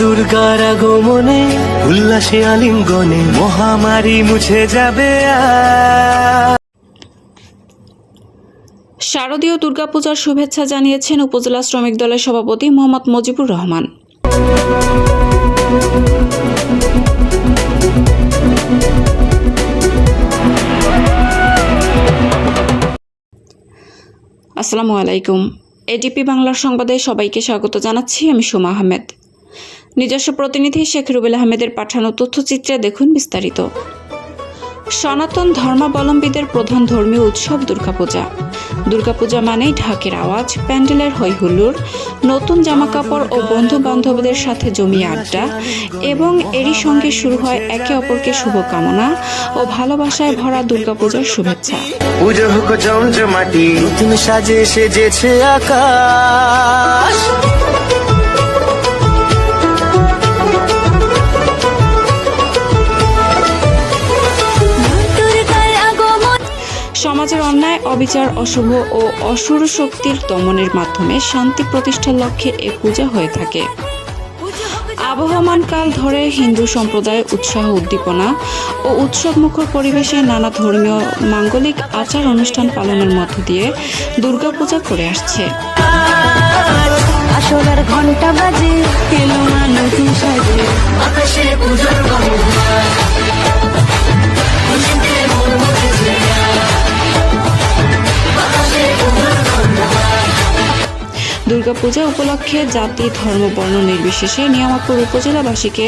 দুর্গার আগমনে, উল্লাসে আলিঙ্গনে মহামারী মুছে যাবে শারদীয় দুর্গাপূজার শুভেচ্ছা জানিয়েছেন উপজেলা শ্রমিক দলের সভাপতি মোহাম্মদ মজিবুর রহমান। আসসালামু আলাইকুম। এডিপি বাংলার সংবাদে সবাইকে স্বাগত জানাচ্ছি, আমি সুমা আহমেদ। নিজস্ব প্রতিনিধি শেখ রুবেল আহমেদের পাঠানো তথ্যচিত্রে দেখুন বিস্তারিত। সনাতন ধর্মাবলম্বীদের প্রধান ধর্মীয় উৎসব দুর্গাপূজা। দুর্গাপূজা মানেই ঢাকের আওয়াজ প্যান্ডেলের হৈহুল্লোড় নতুন জামাকাপড় ও বন্ধু বান্ধবদের সাথে জমিয়ে আড্ডা এবং এরই সঙ্গে শুরু হয় একে অপরকে শুভকামনা ও ভালোবাসায় ভরা দুর্গাপূজার শুভেচ্ছা। পুজো হোক জমজমাটি নতুন সাজে সেজেছে আকাশ। সমাজের অন্যায়, অবিচার, অশুভ ও অসুর শক্তির দমনের মাধ্যমে শান্তি প্রতিষ্ঠার লক্ষ্যে এ পূজা হয়ে থাকে। আবহমান কাল ধরে হিন্দু সম্প্রদায় উৎসাহ উদ্দীপনা ও উৎসব উৎসবমুখর পরিবেশে নানা ধর্মীয় মাঙ্গলিক আচার অনুষ্ঠান পালনের মধ্য দিয়ে দুর্গাপূজা করে আসছে। ঘণ্টা বাজে আকাশে দুর্গাপূজা উপলক্ষে জাতি ধর্ম বর্ণ নির্বিশেষে নিয়ামতপুর উপজেলাবাসীকে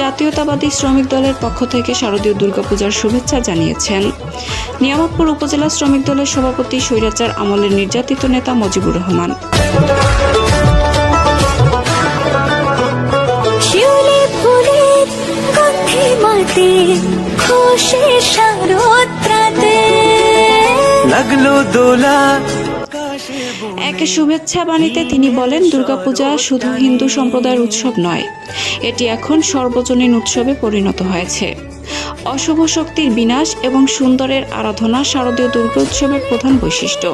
জাতীয়তাবাদী শ্রমিক দলের পক্ষ থেকে শারদীয় দুর্গাপূজার শুভেচ্ছা জানিয়েছেন। নিয়ামতপুর উপজেলা শ্রমিক দলের সভাপতি স্বৈরাচার আমলের নির্যাতিত নেতা মজিবুর রহমান। লাগল দোলা এক শুভেচ্ছা বাণীতে তিনি বলেন, দুর্গাপূজা শুধু হিন্দু সম্প্রদায়ের উৎসব নয়, এটি এখন সর্বজনীন উৎসবে পরিণত হয়েছে। অশুভ শক্তির বিনাশ এবং সুন্দরের আরাধনা শারদীয় দুর্গা উৎসবের প্রধান বৈশিষ্ট্য।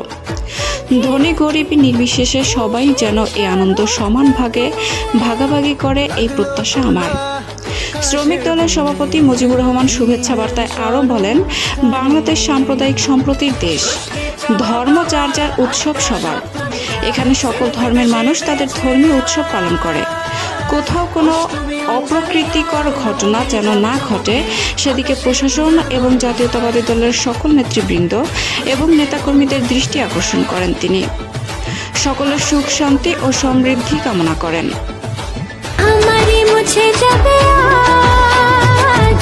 ধনী, গরিব, নির্বিশেষে সবাই যেন এই আনন্দ সমান ভাগে, ভাগাভাগি করে, এই প্রত্যাশা আমার। শ্রমিক দলের সভাপতি মুজিবুর রহমান শুভেচ্ছা বার্তায় আরও বলেন, বাংলাদেশ সাম্প্রদায়িক সম্প্রতির দেশ, ধর্ম যার যার উৎসব সবার। এখানে সকল ধর্মের মানুষ তাদের ধর্মীয় উৎসব পালন করে। কোথাও কোনো অপ্রকৃতিকর ঘটনা যেন না ঘটে, সেদিকে প্রশাসন এবং জাতীয়তাবাদী দলের সকল নেতৃবৃন্দ এবং নেতাকর্মীদের দৃষ্টি আকর্ষণ করেন তিনি। সকলের সুখ শান্তি ও সমৃদ্ধি কামনা করেন। মুছে যাবে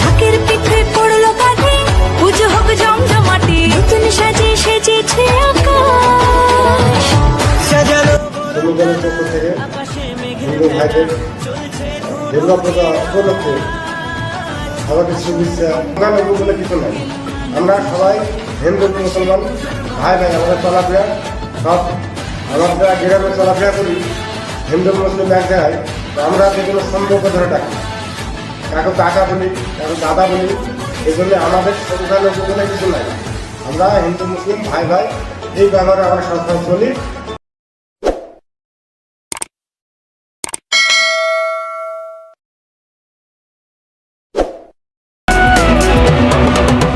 ঢাকের পিঠে পড়ল কাঁধে পুজো হোক জমজমাটি। নতুন সাজে সেজেছে আকাশ। ভাইদের দুর্গাপূজা উপলক্ষে আমাদের শুভেচ্ছা গানবো বলে কিছু নাই। আমরা সবাই হিন্দু মুসলমান ভাই ভাই আমাদের চলাফেরা সব আমরা গ্রামে চলাফেরা করি। হিন্দু মুসলিম এক জায়গায়। আমরা যেগুলো সম্পর্ক ধরে ডাকি কাকে কাকা বলি, কাকে দাদা বলি, এগুলো আমাদের সংখ্যালঘু বলে কিছু নাই। আমরা হিন্দু, মুসলিম, ভাই ভাই, এই ব্যাপারে আমরা সবসময় চলি।